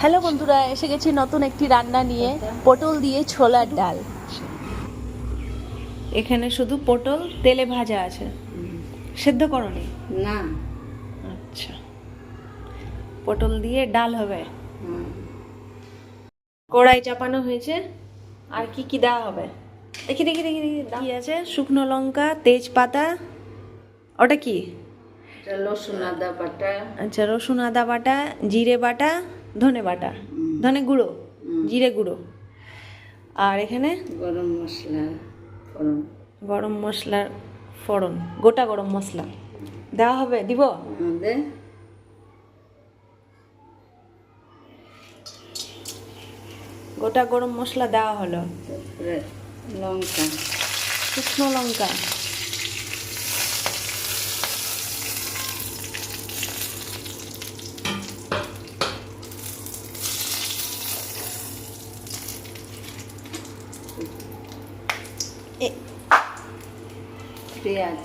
Hello বন্ধুরা এসে গেছি নতুন একটি রান্না নিয়ে। পটল দিয়ে ছোলার ডাল। এখানে শুধু পটল তেলে ভাজা আছে। সেদ্ধ করনি? না। আচ্ছা। পটল দিয়ে ডাল হবে। কড়াই চাপানো হয়েছে। আর কি কি দেওয়া হবে? দেখি দেখি দেখি দেখি কি আছে? শুকনো লঙ্কা তেজপাতা। ওটা কি? রসুন আদা বাটা। আচ্ছা রসুন আদা বাটা জিরে বাটা। ধনে বাটা ধনে গুঁড়ো জিরে গুঁড়ো। আর এখানে গরম মশলা ফোড়ন। গরম মশলার ফোড়ন গোটা গরম মশলা। দেওয়া হবে দিব? গোটা গরম মশলা দেওয়া হলো। লঙ্কা। শুকনো লঙ্কা। পেঁয়াজ।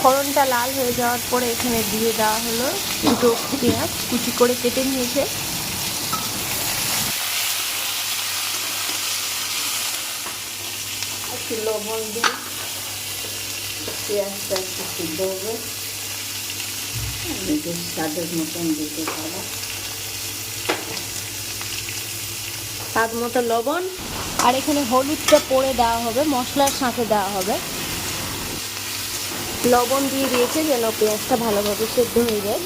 ফোড়নটা লাল হয়ে যাওয়ার পরে এখানে দিয়ে দেওয়া হলো দুটো পেঁয়াজ কুচি করে কেটে নিয়েছে। একটু লবণ দিই পেঁয়াজটা একটু সিদ্ধ হবে। স্বাদের মতন দিতে পারো স্বাদ মতো লবণ। আর এখানে হলুদটা পরে দেওয়া হবে, মশলার সাথে দেওয়া হবে। লবণ দিয়ে দিয়েছে যেন পেঁয়াজটা ভালোভাবে সেদ্ধ হয়ে যায়।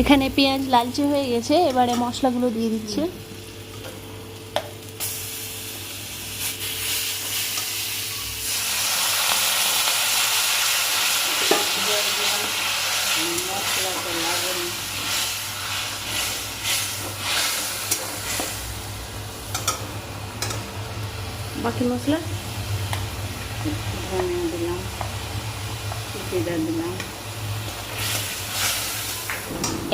এখানে পেঁয়াজ লালচে হয়ে গেছে, এবারে মশলাগুলো দিয়ে দিচ্ছে। বাকি মশলা ধনিয়া দিলাম জিরা দিলাম।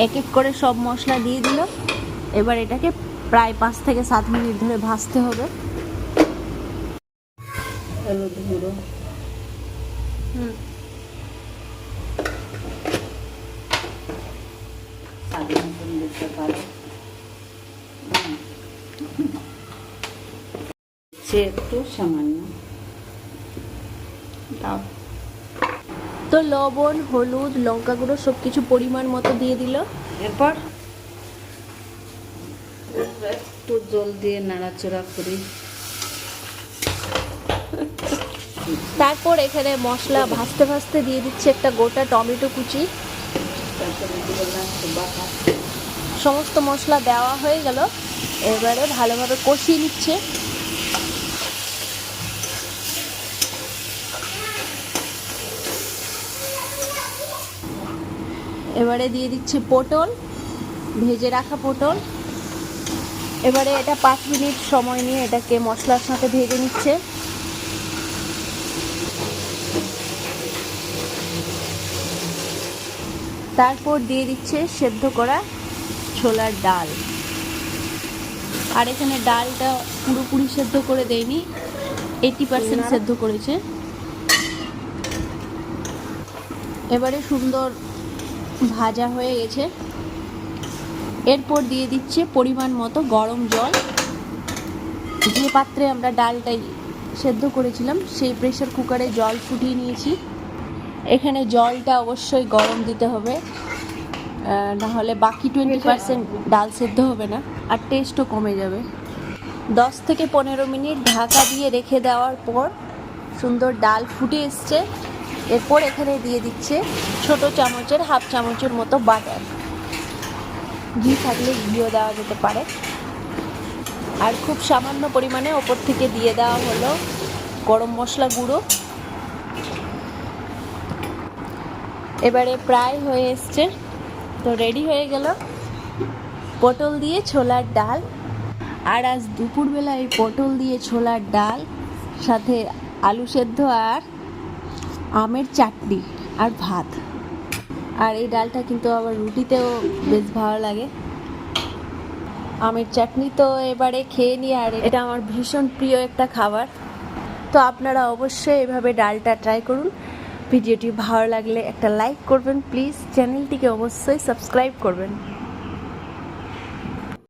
এক এক করে সব মশলা দিয়ে দিল। এবার এটাকে প্রায় পাঁচ থেকে সাত মিনিট ধরে ভাজতে হবে। হলুদ গুঁড়ো। হুম। স্বাদ মতন দিতে পারো। সে একটু সামান্য। দাও। তো লবণ হলুদ লঙ্কা গুঁড়ো সব কিছু পরিমাণ মতো দিয়ে দিল। এরপর একটু জল দিয়ে নাড়াচড়া করি। তারপর এখানে মশলা ভাজতে ভাজতে দিয়ে দিচ্ছে একটা গোটা টমেটো কুচি। সমস্ত মশলা দেওয়া হয়ে গেল। এবারে ভালোভাবে কষিয়ে নিচ্ছে। এবারে দিয়ে দিচ্ছে পটল ভেজে রাখা পটল। এবারে এটা পাঁচ মিনিট সময় নিয়ে এটাকে মশলার সাথে ভেজে নিচ্ছে। তারপর দিয়ে দিচ্ছে সেদ্ধ করা ছোলার ডাল। আর এখানে ডালটা পুরোপুরি সেদ্ধ করে দেয়নি এইটি পার্সেন্ট সেদ্ধ করেছে। এবারে সুন্দর ভাজা হয়ে গেছে। এরপর দিয়ে দিচ্ছে পরিমাণ মতো গরম জল। যে পাত্রে আমরা ডালটাই সেদ্ধ করেছিলাম, সেই প্রেশার কুকারে জল ফুটিয়ে নিয়েছি। এখানে জলটা অবশ্যই গরম দিতে হবে। না হলে বাকি টোয়েন্টি পার্সেন্ট ডাল সেদ্ধ হবে না, আর টেস্টও কমে যাবে। দশ থেকে পনেরো মিনিট ঢাকা দিয়ে রেখে দেওয়ার পর সুন্দর ডাল ফুটে এসছে। এরপর এখানে দিয়ে দিচ্ছে ছোট চামচের, হাফ চামচের মতো বাটার ঘি থাকলে ঘিও দেওয়া যেতে পারে। আর খুব সামান্য পরিমাণে ওপর থেকে দিয়ে দেওয়া হলো গরম মশলা গুঁড়ো। এবারে প্রায় হয়ে এসছে। তো রেডি হয়ে গেল। পটল দিয়ে ছোলার ডাল। আর আজ দুপুরবেলা এই পটল দিয়ে ছোলার ডাল, সাথে আলু সেদ্ধ আর আমের চাটনি আর ভাত। আর এই ডালটা কিন্তু আবার রুটিতেও বেশ ভালো লাগে। আমের চাটনি তো এবারে খেয়ে নিই আর এটা আমার ভীষণ প্রিয় একটা খাবার। তো আপনারা অবশ্যই এভাবে ডালটা ট্রাই করুন। ভিডিওটি ভালো লাগলে একটা লাইক করবেন, প্লিজ। চ্যানেলটিকে অবশ্যই সাবস্ক্রাইব করবেন।